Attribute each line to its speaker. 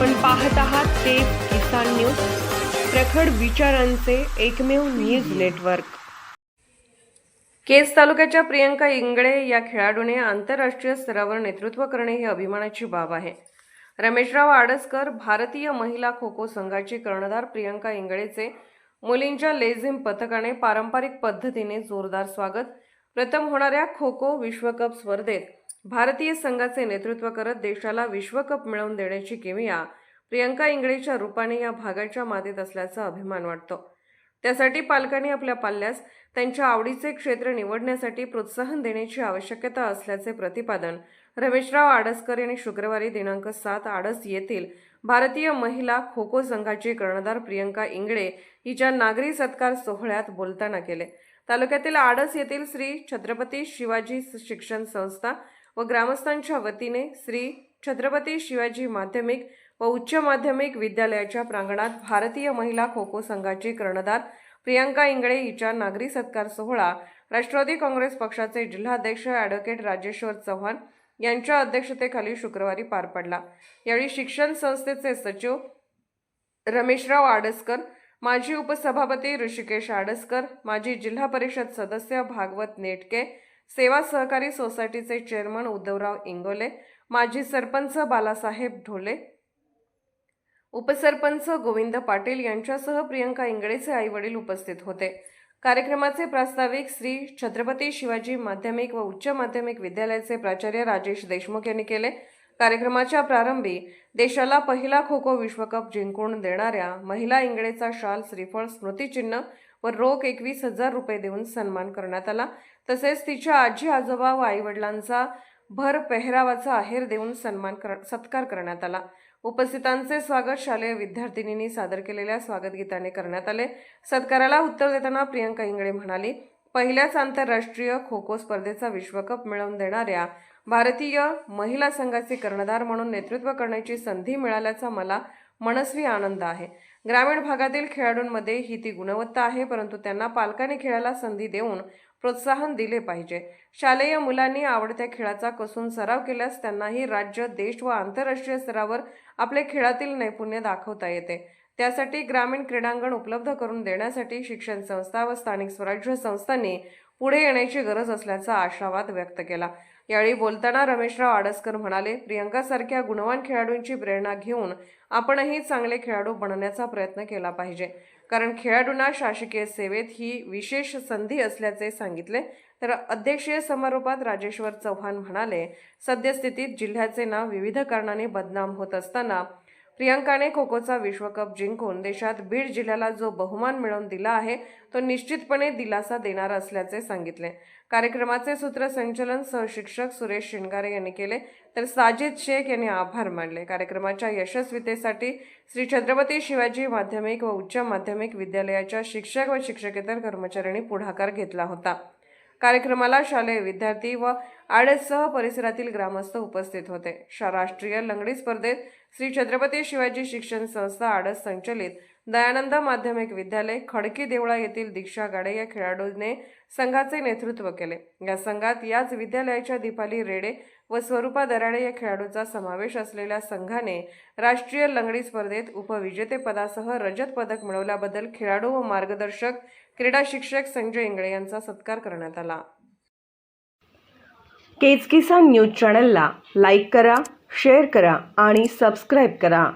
Speaker 1: आपण पाहत आहात ते किसान न्यूज प्रखड विचारांचे एकमेव न्यूज नेटवर्क. केस तालुक्याच्या प्रियंका इंगळे या खेळाडूने आंतरराष्ट्रीय स्तरावर नेतृत्व करणे ही अभिमानाची बाब आहे. रमेशराव आडसकर भारतीय महिला खो खो संघाची कर्णधार प्रियंका इंगळेचे मुलींच्या लेझिम पथकाने पारंपरिक पद्धतीने जोरदार स्वागत. प्रथम होणाऱ्या खो खो विश्वकप स्पर्धेत भारतीय संघाचे नेतृत्व करत देशाला विश्वकप मिळवून देण्याची किमया प्रियंका इंगळेच्या रूपाने या भागाच्या मातीत असल्याचा अभिमान वाटतो. त्यासाठी पालकांनी आपल्या पाल्यास त्यांच्या आवडीचे क्षेत्र निवडण्यासाठी प्रोत्साहन देण्याची आवश्यकता असल्याचे प्रतिपादन रमेशराव आडसकर यांनी शुक्रवारी दिनांक सात आडस येथील भारतीय महिला खो खो संघाची कर्णधार प्रियंका इंगळे हिच्या नागरी सत्कार सोहळ्यात बोलताना केले. तालुक्यातील आडस येथील श्री छत्रपती शिवाजी शिक्षण संस्था व ग्रामस्थांच्या वतीने श्री छत्रपती शिवाजी माध्यमिक व उच्च माध्यमिक विद्यालयाच्या प्रांगणात भारतीय महिला खो खो संघाची कर्णधार प्रियंका इंगळे हिच्या नागरी सत्कार सोहळा राष्ट्रवादी काँग्रेस पक्षाचे जिल्हाध्यक्ष ॲडव्होकेट राजेश्वर चव्हाण यांच्या अध्यक्षतेखाली शुक्रवारी पार पडला. यावेळी शिक्षण संस्थेचे सचिव रमेशराव आडसकर माजी उपसभापती ऋषिकेश आडसकर माजी जिल्हा परिषद सदस्य भागवत नेटके सेवा सहकारी सोसायटीचे चेअरमन उद्धवराव इंगोले माजी सरपंच बालासाहेब ढोले उपसरपंच गोविंद पाटील यांच्यासह प्रियंका इंगळेचे आई वडील उपस्थित होते. कार्यक्रमाचे प्रास्ताविक श्री छत्रपती शिवाजी माध्यमिक व उच्च माध्यमिक विद्यालयाचे प्राचार्य राजेश देशमुख यांनी केले. कार्यक्रमाच्या प्रारंभी देशाला पहिला खो खो विश्वकप जिंकून देणाऱ्या महिला इंगळेचा शाल श्रीफळ स्मृतिचिन्ह व रोख एकवीस हजार रुपये देऊन सन्मान करण्यात आला. तसेच तिच्या आजी आजोबा व आईवडिलांचा भर पेहरावाचा आहेर देऊन सन्मान कर सत्कार करण्यात आला. उपस्थितांचे स्वागत शालेय विद्यार्थिनींनी सादर केलेल्या स्वागतगीताने करण्यात आले. सत्काराला उत्तर देताना प्रियंका इंगळे म्हणाली पहिल्याच आंतरराष्ट्रीय खो खो स्पर्धेचा विश्वकप मिळवून देणाऱ्या भारतीय महिला संघाचे कर्णधार म्हणून नेतृत्व करण्याची संधी मिळाल्याचा मला मनस्वी आनंद आहे. ग्रामीण भागातील खेळाडूंमध्ये ही ती गुणवत्ता आहे परंतु त्यांना पालकांनी खेळायला संधी देऊन प्रोत्साहन दिले पाहिजे. शालेय मुलांनी आवडत्या खेळाचा कसून सराव केल्यास त्यांनाही राज्य देश व आंतरराष्ट्रीय स्तरावर आपले खेळातील नैपुण्य दाखवता येते. त्यासाठी ग्रामीण क्रीडांगण उपलब्ध करून देण्यासाठी शिक्षण संस्था व स्थानिक स्वराज्य संस्थांनी पुढे येण्याची गरज असल्याचा आशावाद व्यक्त केला. यावेळी बोलताना रमेशराव आडसकर म्हणाले प्रियंकासारख्या गुणवान खेळाडूंची प्रेरणा घेऊन आपणही चांगले खेळाडू बनण्याचा प्रयत्न केला पाहिजे. कारण खेळाडूंना शासकीय सेवेत ही विशेष संधी असल्याचे सांगितले. तर अध्यक्षीय समारोपात राजेश्वर चव्हाण म्हणाले सद्यस्थितीत जिल्ह्याचे नाव विविध कारणाने बदनाम होत असताना प्रियंकाने खो खोचा विश्वकप जिंकून देशात बीड जिल्ह्याला जो बहुमान मिळवून दिला आहे तो निश्चितपणे दिलासा देणारा असल्याचे सांगितले. कार्यक्रमाचे सूत्रसंचलन सहशिक्षक सुरेश शिंगारे यांनी केले तर साजिद शेख यांनी आभार मानले. कार्यक्रमाच्या यशस्वीतेसाठी श्री छत्रपती शिवाजी माध्यमिक व उच्च माध्यमिक विद्यालयाच्या शिक्षक व शिक्षकेतर कर्मचाऱ्यांनी पुढाकार घेतला होता. कार्यक्रमाला शालेय विद्यार्थी व आडेसह परिसरातील ग्रामस्थ उपस्थित होते. शा राष्ट्रीय लंगडी स्पर्धेत श्री छत्रपती शिवाजी शिक्षण संस्था आडस संचलित दयानंद माध्यमिक विद्यालय खडकी देवळा येथील दीक्षा गाडे या खेळाडूने संघाचे नेतृत्व केले. या संघात याच विद्यालयाच्या दीपाली रेडे व स्वरूपा दराडे या खेळाडूचा समावेश असलेल्या संघाने राष्ट्रीय लंगडी स्पर्धेत उपविजेतेपदासह रजत पदक मिळवल्याबद्दल खेळाडू व मार्गदर्शक क्रीडा शिक्षक संजय इंगळे यांचा सत्कार करण्यात आला. केजकिसान न्यूज चॅनलला लाईक करा शेअर करा आणि सबस्क्राईब करा.